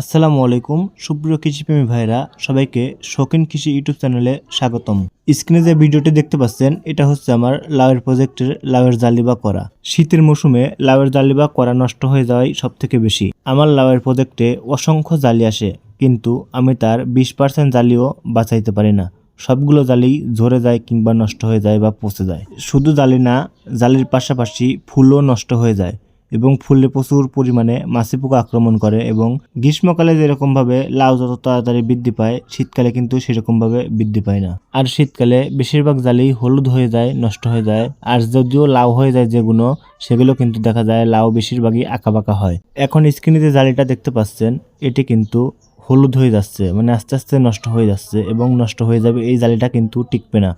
আসসালামু আলাইকুম। সুপ্রিয় কৃষিপ্রেমী ভাইরা, সবাইকে শৌখিন কৃষি ইউটিউব চ্যানেলে স্বাগতম। স্ক্রিনে যে ভিডিওটি দেখতে পাচ্ছেন, এটা হচ্ছে আমার লাউয়ের প্রজেক্টের লাউয়ের জালিবা করা। শীতের মৌসুমে লাউয়ের জালিবা করা নষ্ট হয়ে যাওয়াই সব থেকে বেশি। আমার লাউয়ের প্রজেক্টে অসংখ্য জালি আসে, কিন্তু আমি তার বিশ পার্সেন্ট জালিও বাঁচাইতে পারি না। সবগুলো জালি ঝরে যায় কিংবা নষ্ট হয়ে যায় বা পচে যায়। শুধু জালি না, জালির পাশাপাশি ফুলও নষ্ট হয়ে যায়। এবং ফুলে প্রচুর পরিমাণে মাছি পোকা আক্রমণ করে এবং গ্রীষ্মকালে যেরকমভাবে লাউ যত তাড়াতাড়ি বৃদ্ধি পায়, শীতকালে কিন্তু সেরকমভাবে বৃদ্ধি পায় না। আর শীতকালে বেশিরভাগ জালি হলুদ হয়ে যায়, নষ্ট হয়ে যায়। আর যদিও লাউ হয়ে যায় যেগুলো, সেগুলো কিন্তু দেখা যায় লাউ বেশিরভাগই আঁকা বাঁকা হয়। এখন স্ক্রিনে যে জালিটা দেখতে পাচ্ছেন, এটি কিন্তু হলুদ হয়ে যাচ্ছে মানে আস্তে আস্তে নষ্ট হয়ে যাচ্ছে এবং নষ্ট হয়ে যাবে, এই জালিটা কিন্তু টিকবে না।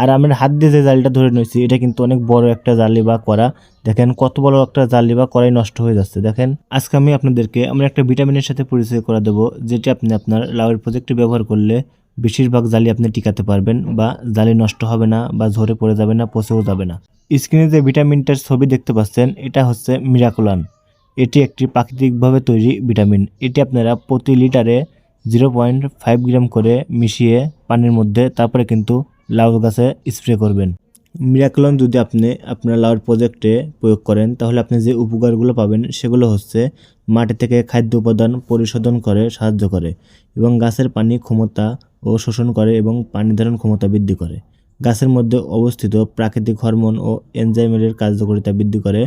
আর আমার হাত দিয়ে যে জালিটা ধরে নিয়েছি, এটা কিন্তু অনেক বড় একটা জালি বা করা দেখেন কত বড় একটা জালি বা করাই নষ্ট হয়ে যাচ্ছে, দেখেন। আজকে আমি আপনাদেরকে, আমরা একটা ভিটামিনের সাথে পরিচয় করে দেবো, যেটি আপনি আপনার লাউয়ের প্রজেক্টে ব্যবহার করলে বেশিরভাগ জালি আপনি টিকাতে পারবেন বা জালি নষ্ট হবে না বা ঝরে পড়ে যাবে না, পচেও যাবে না। স্ক্রিনে যে ভিটামিনটার ছবি দেখতে পাচ্ছেন, এটা হচ্ছে মিরাকুলান। এটি একটি প্রাকৃতিকভাবে তৈরি ভিটামিন। এটি আপনারা প্রতি লিটারে জিরো পয়েন্ট ফাইভ গ্রাম করে মিশিয়ে পানির মধ্যে তারপরে কিন্তু লাউ গাছে স্প্রে করবেন। মিরাকলন যদি আপনি আপনার লাউর প্রজেক্টে প্রয়োগ করেন, তাহলে আপনি যে উপকারগুলো পাবেন সেগুলো হচ্ছে মাটি থেকে খাদ্য উপাদান পরিশোধন করে সাহায্য করে এবং গাছের পানি ক্ষমতা ও শোষণ করে এবং পানি ধারণ ক্ষমতা বৃদ্ধি করে। গাছের মধ্যে অবস্থিত প্রাকৃতিক হরমোন ও এনজাইমের কার্যকারিতা বৃদ্ধি করে।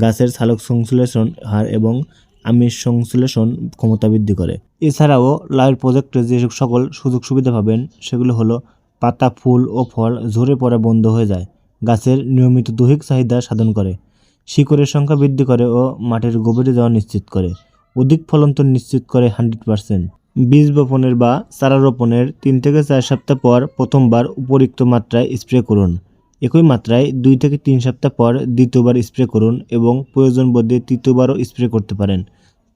গাছের সালোক সংশ্লেষণ হার এবং আমিষ সংশ্লেষণ ক্ষমতা বৃদ্ধি করে। এছাড়াও লাউয়ের প্রজেক্টে যে সকল সুযোগ সুবিধা পাবেন, সেগুলো হলো পাতা, ফুল ও ফল ঝরে পড়া বন্ধ হয়ে যায়। গাছের নিয়মিত দৈহিক চাহিদা সাধন করে। শিকড়ের সংখ্যা বৃদ্ধি করে ও মাটির গভীরে যাওয়া নিশ্চিত করে। অধিক ফলন্তর নিশ্চিত করে হান্ড্রেড পার্সেন্ট। বীজ বপনের বা চারা রোপণের তিন থেকে চার সপ্তাহ পর প্রথমবার উপরিক্ত মাত্রায় স্প্রে করুন। একই মাত্রায় দুই থেকে তিন সপ্তাহ পর দ্বিতীয়বার স্প্রে করুন এবং প্রয়োজন বোধে তৃতীয়বারও স্প্রে করতে পারেন।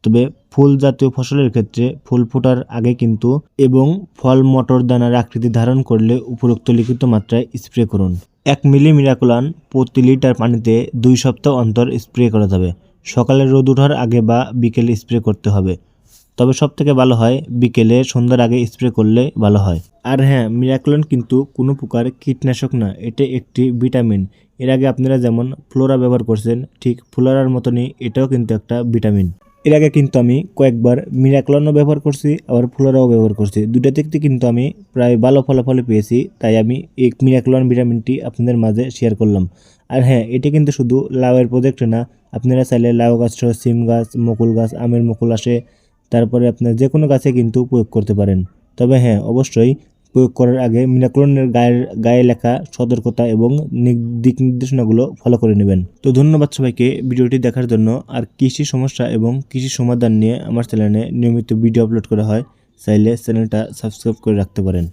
তবে ফুল জাতীয় ফসলের ক্ষেত্রে ফুল ফোটার আগে কিন্তু এবং ফল মটর দানার আকৃতি ধারণ করলে উপরোক্ত লিখিত মাত্রায় স্প্রে করুন। এক মিলি মিরাকুলান প্রতি লিটার পানিতে দুই সপ্তাহ অন্তর স্প্রে করা যাবে। সকালে রোদ ওঠার আগে বা বিকেলে স্প্রে করতে হবে। তবে সব থেকে ভালো হয় বিকেলে সন্ধ্যার আগে স্প্রে করলে ভালো হয়। আর হ্যাঁ মিরাকুলান কিন্তু কোনো প্রকার কীটনাশক না এটা একটি ভিটামিন এর আগে আপনারা যেমন ফ্লোরা ব্যবহার করছেন, ঠিক ফ্লোরার মতনই এটাও কিন্তু একটা ভিটামিন এর আগে কিন্তু আমি কয়েকবার মিরাকলনও ব্যবহার করছি, আবার ফ্লোরাও ব্যবহার করছি। দুটা থেকে কিন্তু আমি প্রায় ভালো ফলাফল পেয়েছি, তাই আমি এই মিরাকলন ভিটামিনটি আপনাদের মাঝে শেয়ার করলাম। আর হ্যাঁ এটি কিন্তু শুধু লাউয়ের প্রজেক্ট না, আপনারা চাইলে লাউ গাছ, সিম গাছ, মুকুল গাছ, আমের মুকুল আসে তারপরে আপনার যে কোনো গাছে কিন্তু প্রয়োগ করতে পারেন। তবে হ্যাঁ অবশ্যই প্রয়োগ করার আগে মিনাক্লোনের গায়ের, গায়ে লেখা সতর্কতা এবং দিক নির্দেশনাগুলো ফলো করে নেবেন। তো ধন্যবাদ সবাইকে ভিডিওটি দেখার জন্য। আর কৃষি সমস্যা এবং কৃষি সমাধান নিয়ে আমার চ্যানেলে নিয়মিত ভিডিও আপলোড করা হয়, চাইলে চ্যানেলটা সাবস্ক্রাইব করে রাখতে পারেন।